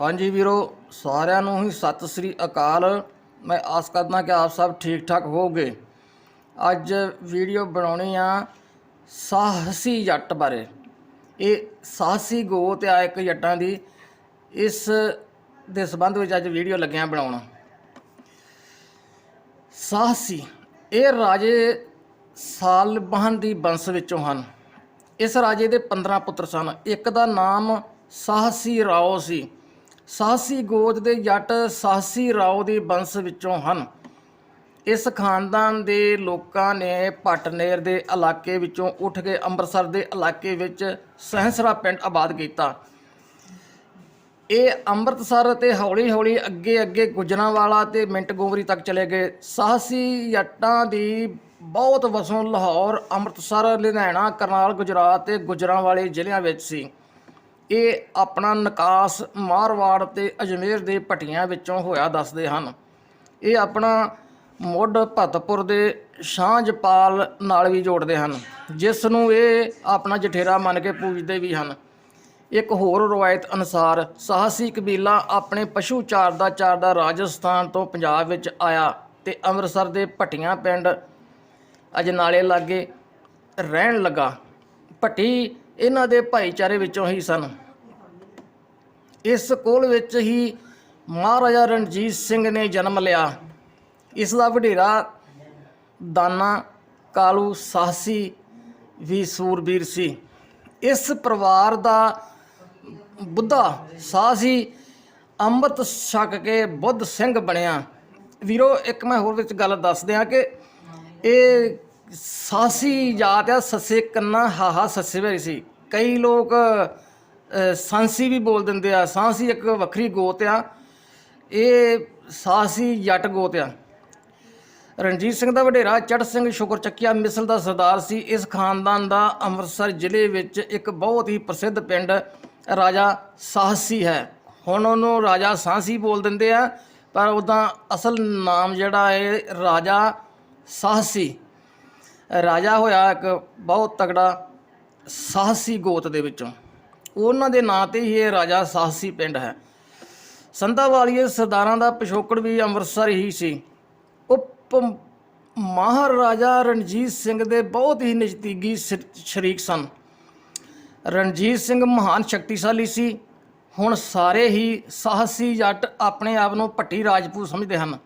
ਹਾਂਜੀ ਵੀਰੋ, ਸਾਰਿਆਂ ਨੂੰ ਹੀ ਸਤਿ ਸ੍ਰੀ ਅਕਾਲ। ਮੈਂ ਆਸ ਕਰਦਾ ਕਿ ਆਪ ਸਭ ਠੀਕ ਠਾਕ ਹੋਵੋਗੇ। ਅੱਜ ਵੀਡੀਓ ਬਣਾਉਣੀ ਆ ਸਾਹਸੀ ਜੱਟ ਬਾਰੇ। ਇਹ ਸਾਹਸੀ ਗੋਤ ਆ ਇੱਕ ਜੱਟਾਂ ਦੀ। ਇਸ ਦੇ ਸੰਬੰਧ ਵਿੱਚ ਅੱਜ ਵੀਡੀਓ ਲੱਗਿਆ ਬਣਾਉਣਾ। ਸਾਹਸੀ, ਇਹ ਰਾਜੇ ਸਾਲਬਹਨ ਦੀ ਬੰਸ ਵਿੱਚੋਂ ਹਨ। ਇਸ ਰਾਜੇ ਦੇ 15 ਪੁੱਤਰ ਸਨ। ਇੱਕ ਦਾ ਨਾਮ ਸਾਹਸੀ ਰਾਓ ਸੀ। ਸਾਹਸੀ ਗੋਤ ਦੇ ਜੱਟ ਸਾਹਸੀ ਰਾਓ ਦੀ ਬੰਸ ਵਿੱਚੋਂ ਹਨ। ਇਸ ਖਾਨਦਾਨ ਦੇ ਲੋਕਾਂ ਨੇ ਪਟਨੇਰ ਦੇ ਇਲਾਕੇ ਵਿੱਚੋਂ ਉੱਠ ਕੇ ਅੰਮ੍ਰਿਤਸਰ ਦੇ ਇਲਾਕੇ ਵਿੱਚ ਸਹਸਰਾ ਪਿੰਡ ਆਬਾਦ ਕੀਤਾ। ਇਹ ਅੰਮ੍ਰਿਤਸਰ ਤੇ ਹੌਲੀ-ਹੌਲੀ ਅੱਗੇ-ਅੱਗੇ ਗੁਜਰਾਂਵਾਲਾ ਤੇ ਮਿੰਟ ਗੋਬਰੀ ਤੱਕ ਚਲੇ ਗਏ। ਸਾਹਸੀ ਜੱਟਾਂ ਦੀ ਬਹੁਤ ਵਸੋਂ ਲਾਹੌਰ, ਅੰਮ੍ਰਿਤਸਰ, ਲੁਧਿਆਣਾ, ਕਰਨਾਲ, ਗੁਜਰਾਤ ਤੇ ਗੁਜਰਾਂਵਾਲੇ ਜ਼ਿਲ੍ਹਿਆਂ ਵਿੱਚ ਸੀ। ਇਹ ਆਪਣਾ ਨਿਕਾਸ ਮਾਰਵਾੜ ਤੇ ਅਜਮੇਰ ਦੇ ਭਟੀਆਂ ਵਿੱਚੋਂ ਹੋਇਆ ਦੱਸਦੇ ਹਨ। ਇਹ ਆਪਣਾ ਮੁੱਢ ਭਤਪੁਰ ਦੇ ਸਾਂਝਪਾਲ ਨਾਲ ਵੀ ਜੋੜਦੇ ਹਨ, ਜਿਸ ਨੂੰ ਇਹ ਆਪਣਾ ਜਠੇਰਾ ਮੰਨ ਕੇ ਪੂਜਦੇ ਵੀ ਹਨ। ਇੱਕ ਹੋਰ ਰਵਾਇਤ ਅਨੁਸਾਰ, ਸਾਹਸੀ ਕਬੀਲਾ ਆਪਣੇ ਪਸ਼ੂ ਚਾਰਦਾ ਚਾਰਦਾ ਰਾਜਸਥਾਨ ਤੋਂ ਪੰਜਾਬ ਵਿੱਚ ਆਇਆ ਤੇ ਅੰਮ੍ਰਿਤਸਰ ਦੇ ਭਟੀਆਂ ਪਿੰਡ ਅਜਨਾਲੇ ਲਾਗੇ ਰਹਿਣ ਲੱਗਾ। ਭੱਟੀ ਇਹਨਾਂ ਦੇ ਭਾਈਚਾਰੇ ਵਿੱਚੋਂ ਹੀ ਸਨ। ਇਸ ਕੋਲ ਵਿੱਚ ਹੀ ਮਹਾਰਾਜਾ ਰਣਜੀਤ ਸਿੰਘ ਨੇ ਜਨਮ ਲਿਆ। ਇਸ ਦਾ ਵਡੇਰਾ ਦਾਨਾ ਕਾਲੂ ਸਾਹਸੀ ਵੀ ਸੂਰਬੀਰ ਸੀ। ਇਸ ਪਰਿਵਾਰ ਦਾ ਬੁੱਧਾ ਸਾਹਸੀ ਅੰਮ੍ਰਿਤ ਛਕ ਕੇ ਬੁੱਧ ਸਿੰਘ ਬਣਿਆ। ਵੀਰੋ, ਇੱਕ ਮੈਂ ਹੋਰ ਵਿੱਚ ਗੱਲ ਦੱਸ ਦਿਆਂ ਕਿ ਇਹ ਸਾਸੀ ਜਾਤ ਆ, ਸੱਸੇ ਕੰਨਾ ਹਾਹਾ ਸੱਸੇ ਵਰੀ ਸੀ। ਕਈ ਲੋਕ ਸਾਂਸੀ ਵੀ ਬੋਲ ਦਿੰਦੇ ਆ। ਸਾਂਸੀ ਇੱਕ ਵੱਖਰੀ ਗੋਤ ਆ। ਇਹ ਸਾਹਸੀ ਜੱਟ ਗੋਤ ਆ। ਰਣਜੀਤ ਸਿੰਘ ਦਾ ਵਡੇਰਾ ਚੜ ਸਿੰਘ ਸ਼ੁਕਰ ਚੱਕਿਆ ਮਿਸਲ ਦਾ ਸਰਦਾਰ ਸੀ। ਇਸ ਖਾਨਦਾਨ ਦਾ ਅੰਮ੍ਰਿਤਸਰ ਜ਼ਿਲ੍ਹੇ ਵਿੱਚ ਇੱਕ ਬਹੁਤ ਹੀ ਪ੍ਰਸਿੱਧ ਪਿੰਡ ਰਾਜਾ ਸਾਹਸੀ ਹੈ। ਹੁਣ ਉਹਨੂੰ ਰਾਜਾ ਸਾਹਸੀ ਬੋਲ ਦਿੰਦੇ ਆ, ਪਰ ਉਹਦਾ ਅਸਲ ਨਾਮ ਜਿਹੜਾ ਹੈ ਰਾਜਾ ਸਾਹਸੀ। ਰਾਜਾ ਹੋਇਆ ਇੱਕ ਬਹੁਤ ਤਗੜਾ ਸਾਹਸੀ ਗੋਤ ਦੇ ਵਿੱਚੋਂ। ਉਹਨਾਂ ਦੇ ਨਾਂ ਤੇ ਹੀ ਇਹ ਰਾਜਾ ਸਾਹਸੀ ਪਿੰਡ ਹੈ। ਸੰਧਾ ਵਾਲੀਏ ਸਰਦਾਰਾਂ ਦਾ ਪਿਛੋਕੜ ਵੀ ਅੰਮ੍ਰਿਤਸਰ ਹੀ ਸੀ। ਉਪ ਮਹਾਰਾਜਾ ਰਣਜੀਤ ਸਿੰਘ ਦੇ ਬਹੁਤ ਹੀ ਨਜ਼ਦੀਕੀ ਸ਼ਰੀਕ ਸਨ। ਰਣਜੀਤ ਸਿੰਘ ਮਹਾਨ ਸ਼ਕਤੀਸ਼ਾਲੀ ਸੀ। ਹੁਣ ਸਾਰੇ ਹੀ ਸਾਹਸੀ ਜੱਟ ਆਪਣੇ ਆਪ ਨੂੰ ਭੱਟੀ ਰਾਜਪੂਤ ਸਮਝਦੇ ਹਨ।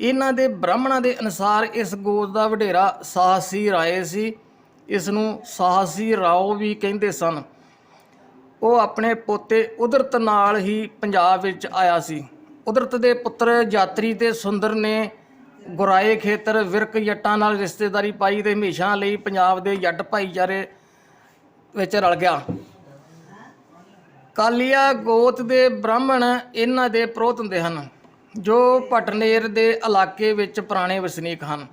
ਇਹਨਾਂ ਦੇ ਬ੍ਰਾਹਮਣਾਂ ਦੇ ਅਨੁਸਾਰ ਇਸ ਗੋਤ ਦਾ ਵਡੇਰਾ ਸਾਹਸੀ ਰਾਏ ਸੀ। ਇਸ ਨੂੰ ਸਾਹਸੀ ਰਾਓ ਵੀ ਕਹਿੰਦੇ ਸਨ। ਉਹ ਆਪਣੇ ਪੋਤੇ ਉਦਰਤ ਨਾਲ ਹੀ ਪੰਜਾਬ ਵਿੱਚ ਆਇਆ ਸੀ। ਉਦਰਤ ਦੇ ਪੁੱਤਰ ਯਾਤਰੀ ਤੇ ਸੁੰਦਰ ਨੇ ਗੁਰਾਏ ਖੇਤਰ ਵਿਰਕ ਜੱਟਾਂ ਨਾਲ ਰਿਸ਼ਤੇਦਾਰੀ ਪਾਈ ਤੇ ਹਮੇਸ਼ਾ ਲਈ ਪੰਜਾਬ ਦੇ ਜੱਟ ਭਾਈਚਾਰੇ ਵਿੱਚ ਰਲ ਗਿਆ। ਕਾਲੀਆ ਗੋਤ ਦੇ ਬ੍ਰਾਹਮਣ ਇਹਨਾਂ ਦੇ ਪ੍ਰੋਤ ਹੁੰਦੇ ਹਨ। ਜੋ ਪਟਨੇਰ ਦੇ ਇਲਾਕੇ ਵਿੱਚ ਪੁਰਾਣੇ ਵਸਨੀਕ ਹਨ।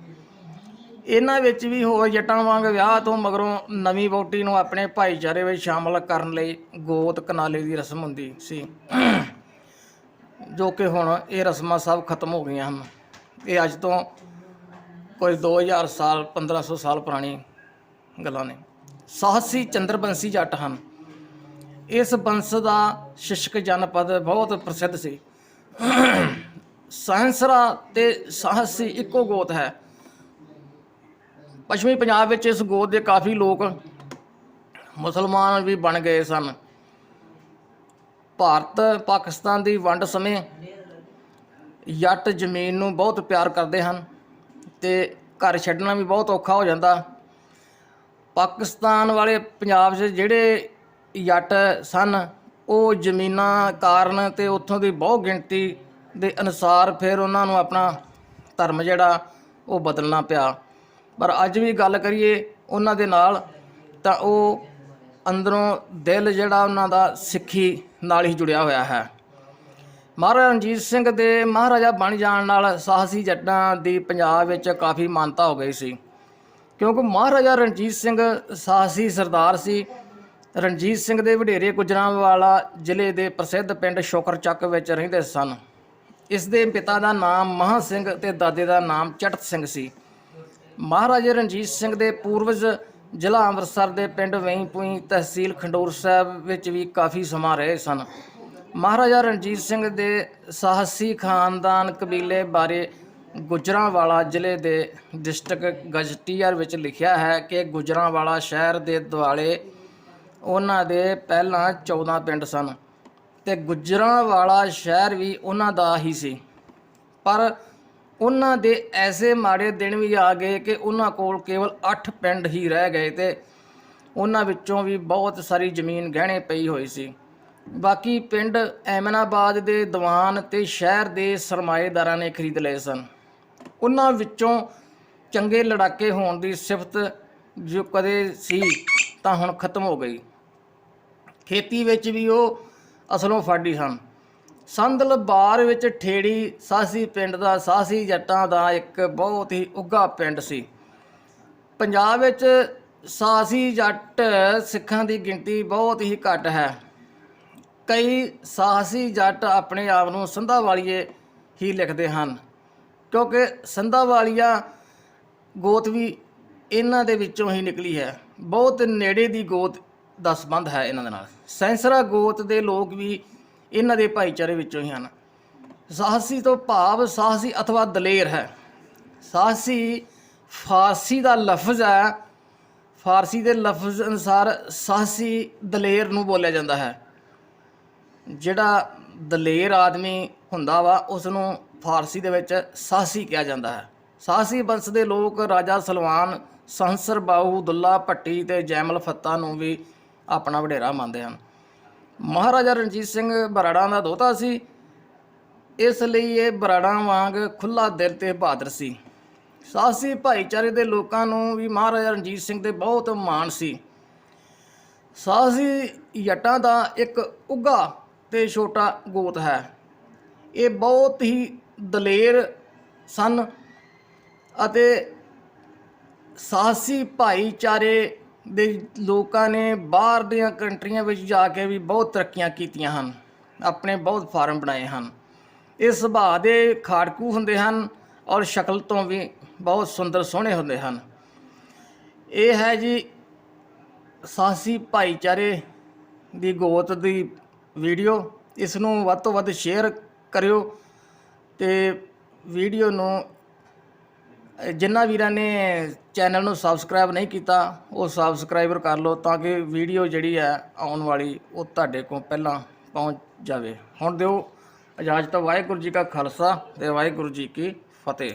ਇਹਨਾਂ ਵਿੱਚ ਵੀ ਹੋਰ ਜੱਟਾਂ ਵਾਂਗ ਵਿਆਹ ਤੋਂ ਮਗਰੋਂ ਨਵੀਂ ਵਹੁਟੀ ਨੂੰ ਆਪਣੇ ਭਾਈਚਾਰੇ ਵਿੱਚ ਸ਼ਾਮਲ ਕਰਨ ਲਈ ਗੋਤ ਕਨਾਲੇ ਦੀ ਰਸਮ ਹੁੰਦੀ ਸੀ। ਜੋ ਕਿ ਹੁਣ ਇਹ ਰਸਮਾਂ ਸਭ ਖਤਮ ਹੋ ਗਈਆਂ ਹਨ। ਇਹ ਅੱਜ ਤੋਂ ਕੋਈ 2000 ਸਾਲ 1500 ਸਾਲ ਪੁਰਾਣੀ ਗੱਲਾਂ ਨੇ। ਸਾਹਸੀ ਚੰਦਰਬੰਸੀ ਜੱਟ ਹਨ। ਇਸ ਬੰਸ ਦਾ ਸ਼ਿਸ਼ਕ ਜਨਪਦ ਬਹੁਤ ਪ੍ਰਸਿੱਧ ਸੀ। ਸਹੰਸਰਾ ਤੇ ਸਾਹਸੀ ਇੱਕੋ ਗੋਤ ਹੈ। ਪੱਛਮੀ ਪੰਜਾਬ ਵਿੱਚ ਇਸ ਗੋਤ ਦੇ ਕਾਫੀ ਲੋਕ ਮੁਸਲਮਾਨ ਵੀ ਬਣ ਗਏ ਸਨ। ਭਾਰਤ, ਪਾਕਿਸਤਾਨ ਦੀ ਵੰਡ ਸਮੇਂ ਜੱਟ ਜ਼ਮੀਨ ਨੂੰ ਬਹੁਤ ਪਿਆਰ ਕਰਦੇ ਹਨ ਤੇ ਘਰ ਛੱਡਣਾ ਵੀ ਬਹੁਤ ਔਖਾ ਹੋ ਜਾਂਦਾ। ਪਾਕਿਸਤਾਨ ਵਾਲੇ ਪੰਜਾਬ 'ਚ ਜਿਹੜੇ ਜੱਟ ਸਨ ਉਹ ਜ਼ਮੀਨਾਂ ਕਾਰਨ ਤੇ ਉੱਥੋਂ ਦੀ ਬਹੁ ਗਿਣਤੀ ਦੇ ਅਨੁਸਾਰ ਫਿਰ ਉਹਨਾਂ ਨੂੰ ਆਪਣਾ ਧਰਮ ਜਿਹੜਾ, ਉਹ ਬਦਲਣਾ ਪਿਆ। ਪਰ ਅੱਜ ਵੀ ਗੱਲ ਕਰੀਏ ਉਹਨਾਂ ਦੇ ਨਾਲ, ਤਾਂ ਉਹ ਅੰਦਰੋਂ ਦਿਲ ਜਿਹੜਾ ਉਹਨਾਂ ਦਾ ਸਿੱਖੀ ਨਾਲ ਹੀ ਜੁੜਿਆ ਹੋਇਆ ਹੈ। ਮਹਾਰਾਜਾ ਰਣਜੀਤ ਸਿੰਘ ਦੇ ਮਹਾਰਾਜਾ ਬਣ ਜਾਣ ਨਾਲ ਸਾਹਸੀ ਜੱਟਾਂ ਦੀ ਪੰਜਾਬ ਵਿੱਚ ਕਾਫੀ ਮਾਨਤਾ ਹੋ ਗਈ ਸੀ। ਕਿਉਂਕਿ ਮਹਾਰਾਜਾ ਰਣਜੀਤ ਸਿੰਘ ਸਾਹਸੀ ਸਰਦਾਰ ਸੀ ਰਣਜੀਤ ਸਿੰਘ ਦੇ ਵਡੇਰੇ ਗੁਜਰਾਂਵਾਲਾ ਜ਼ਿਲ੍ਹੇ ਦੇ ਪ੍ਰਸਿੱਧ ਪਿੰਡ ਸ਼ੋਕਰਚੱਕ ਵਿੱਚ ਰਹਿੰਦੇ ਸਨ। ਇਸ ਦੇ ਪਿਤਾ ਦਾ ਨਾਮ ਮਹਾਂ ਸਿੰਘ ਤੇ ਦਾਦੇ ਦਾ ਨਾਮ ਚੜਤ ਸਿੰਘ ਸੀ। ਮਹਾਰਾਜਾ ਰਣਜੀਤ ਸਿੰਘ ਦੇ ਪੂਰਵਜ ਜ਼ਿਲ੍ਹਾ ਅੰਮ੍ਰਿਤਸਰ ਦੇ ਪਿੰਡ ਵਈਪੂਈ ਤਹਿਸੀਲ ਖੰਡੂਰ ਸਾਹਿਬ ਵਿੱਚ ਵੀ ਕਾਫੀ ਸਮਾਂ ਰਹੇ ਸਨ। ਮਹਾਰਾਜਾ ਰਣਜੀਤ ਸਿੰਘ ਦੇ ਸਾਹਸੀ ਖਾਨਦਾਨ ਕਬੀਲੇ ਬਾਰੇ ਗੁਜਰਾਂਵਾਲਾ ਜ਼ਿਲ੍ਹੇ ਦੇ ਡਿਸਟ੍ਰਿਕਟ ਗਜ਼ਟੀਅਰ ਵਿੱਚ ਲਿਖਿਆ ਹੈ ਕਿ ਗੁਜਰਾਂਵਾਲਾ ਸ਼ਹਿਰ ਦੇ ਦੁਆਲੇ ਉਹਨਾਂ ਦੇ ਪਹਿਲਾਂ 14 ਪਿੰਡ ਸਨ ਤੇ ਗੁਜਰਾਂਵਾਲਾ ਸ਼ਹਿਰ ਵੀ ਉਹਨਾਂ ਦਾ ਹੀ ਸੀ। ਪਰ ਉਹਨਾਂ ਦੇ ਐਸੇ ਮਾੜੇ ਦਿਨ ਵੀ ਆ ਗਏ ਕਿ ਉਹਨਾਂ ਕੋਲ ਕੇਵਲ 8 ਪਿੰਡ ਹੀ ਰਹਿ ਗਏ ਤੇ ਉਹਨਾਂ ਵਿੱਚੋਂ ਵੀ ਬਹੁਤ ਸਾਰੀ ਜ਼ਮੀਨ ਗਹਿਣੇ ਪਈ ਹੋਈ ਸੀ। ਬਾਕੀ ਪਿੰਡ ਐਮਨਾਬਾਦ ਦੇ ਦੀਵਾਨ ਤੇ ਸ਼ਹਿਰ ਦੇ ਸਰਮਾਏਦਾਰਾਂ ਨੇ ਖਰੀਦ ਲਏ ਸਨ। ਉਹਨਾਂ ਵਿੱਚੋਂ ਚੰਗੇ ਲੜਾਕੇ ਹੋਣ ਦੀ ਸਿਫਤ ਜੋ ਕਦੇ ਸੀ ਤਾਂ ਹੁਣ ਖਤਮ ਹੋ ਗਈ। ਖੇਤੀ ਵਿੱਚ ਵੀ ਉਹ ਅਸਲੋਂ ਫਾਡੀ ਹਨ ਸੰਦਲ ਬਾਰ ਵਿੱਚ ਠੇੜੀ, ਸਾਸੀ ਪਿੰਡ ਦਾ, ਸਾਸੀ ਜੱਟਾਂ ਦਾ ਇੱਕ ਬਹੁਤ ਹੀ ਉੱਗਾ ਪਿੰਡ ਸੀ। ਪੰਜਾਬ ਵਿੱਚ ਸਾਸੀ ਜੱਟ ਸਿੱਖਾਂ ਦੀ ਗਿਣਤੀ ਬਹੁਤ ਹੀ ਘੱਟ ਹੈ। ਕਈ ਸਾਹਸੀ ਜੱਟ ਆਪਣੇ ਆਪ ਨੂੰ ਸੰਧਾ ਵਾਲੀਏ ਹੀ ਲਿਖਦੇ ਹਨ, ਕਿਉਂਕਿ ਸੰਧਾ ਵਾਲੀਆ ਗੋਤ ਵੀ ਇਹਨਾਂ ਦੇ ਵਿੱਚੋਂ ਹੀ ਨਿਕਲੀ ਹੈ। ਬਹੁਤ ਨੇੜੇ ਦੀ ਗੋਤ ਦਾ ਸੰਬੰਧ ਹੈ ਇਹਨਾਂ ਦੇ ਨਾਲ। ਸੈਂਸਰਾ ਗੋਤ ਦੇ ਲੋਕ ਵੀ ਇਹਨਾਂ ਦੇ ਭਾਈਚਾਰੇ ਵਿੱਚੋਂ ਹੀ ਹਨ। ਸਾਹਸੀ ਤੋਂ ਭਾਵ ਸਾਹਸੀ ਅਥਵਾ ਦਲੇਰ ਹੈ। ਸਾਹਸੀ ਫਾਰਸੀ ਦਾ ਲਫ਼ਜ਼ ਹੈ। ਫਾਰਸੀ ਦੇ ਲਫ਼ਜ਼ ਅਨੁਸਾਰ ਸਾਹਸੀ ਦਲੇਰ ਨੂੰ ਬੋਲਿਆ ਜਾਂਦਾ ਹੈ। ਜਿਹੜਾ ਦਲੇਰ ਆਦਮੀ ਹੁੰਦਾ ਵਾ ਉਸ ਨੂੰ ਫਾਰਸੀ ਦੇ ਵਿੱਚ ਸਾਹਸੀ ਕਿਹਾ ਜਾਂਦਾ ਹੈ। ਸਾਹਸੀ ਵੰਸ਼ ਦੇ ਲੋਕ ਰਾਜਾ ਸਲਵਾਨ ਸੰਸਰ ਬਾਹੂ, ਦੁੱਲਾ, ਭੱਟੀ ਤੇ ਜੈਮਲ ਫੱਤਾ ਨੂੰ ਵੀ ਆਪਣਾ ਵਡੇਰਾ ਮੰਨਦੇ ਹਨ। ਮਹਾਰਾਜਾ ਰਣਜੀਤ ਸਿੰਘ ਬਰਾੜਾਂ ਦਾ ਦੋਤਾ ਸੀ। ਇਸ ਲਈ ਇਹ ਬਰਾੜਾਂ ਵਾਂਗ ਖੁੱਲਾ ਦਿਲ ਤੇ ਬਹਾਦਰ ਸੀ। ਸਾਹਸੀ ਭਾਈਚਾਰੇ ਦੇ ਲੋਕਾਂ ਨੂੰ ਵੀ ਮਹਾਰਾਜਾ ਰਣਜੀਤ ਸਿੰਘ ਤੇ ਬਹੁਤ ਮਾਣ ਸੀ। ਸਾਹਸੀ ਜੱਟਾਂ ਦਾ ਇੱਕ ਉੱਗਾ ਤੇ ਛੋਟਾ ਗੋਤ ਹੈ। ਇਹ ਬਹੁਤ ਹੀ ਦਲੇਰ ਸਨ ਅਤੇ ਸਾਹਸੀ ਭਾਈਚਾਰੇ ਦੇ ਲੋਕਾਂ ਨੇ ਬਾਹਰ ਦੀਆਂ ਕੰਟਰੀਆਂ ਵਿੱਚ ਜਾ ਕੇ ਵੀ ਬਹੁਤ ਤਰੱਕੀਆਂ ਕੀਤੀਆਂ ਹਨ, ਆਪਣੇ ਬਹੁਤ ਫਾਰਮ ਬਣਾਏ ਹਨ। ਇਹ ਸੁਭਾਅ ਦੇ ਖਾੜਕੂ ਹੁੰਦੇ ਹਨ ਔਰ ਸ਼ਕਲ ਤੋਂ ਵੀ ਬਹੁਤ ਸੁੰਦਰ ਸੋਹਣੇ ਹੁੰਦੇ ਹਨ। ਇਹ ਹੈ ਜੀ ਸਾਹਸੀ ਭਾਈਚਾਰੇ ਦੀ ਗੋਤ ਦੀ ਵੀਡੀਓ। ਇਸ ਨੂੰ ਵੱਧ ਤੋਂ ਵੱਧ ਸ਼ੇਅਰ ਕਰਿਓ ਤੇ ਵੀਡੀਓ ਨੂੰ ਜਿਨ੍ਹਾਂ ਵੀਰਾਂ ਨੇ ਚੈਨਲ ਨੂੰ ਸਬਸਕ੍ਰਾਈਬ ਨਹੀਂ ਕੀਤਾ, ਉਹ ਸਬਸਕ੍ਰਾਈਬਰ ਕਰ ਲਓ ਤਾਂ ਕਿ ਵੀਡੀਓ ਜਿਹੜੀ ਹੈ ਆਉਣ ਵਾਲੀ, ਉਹ ਤੁਹਾਡੇ ਕੋਲ ਪਹਿਲਾਂ ਪਹੁੰਚ ਜਾਵੇ। ਹੁਣ ਦਿਓ ਇਜਾਜ਼ਤ, ਵਾਹਿਗੁਰੂ ਜੀ ਕਾ ਖਾਲਸਾ ਤੇ ਵਾਹਿਗੁਰੂ ਜੀ ਕੀ ਫਤਿਹ।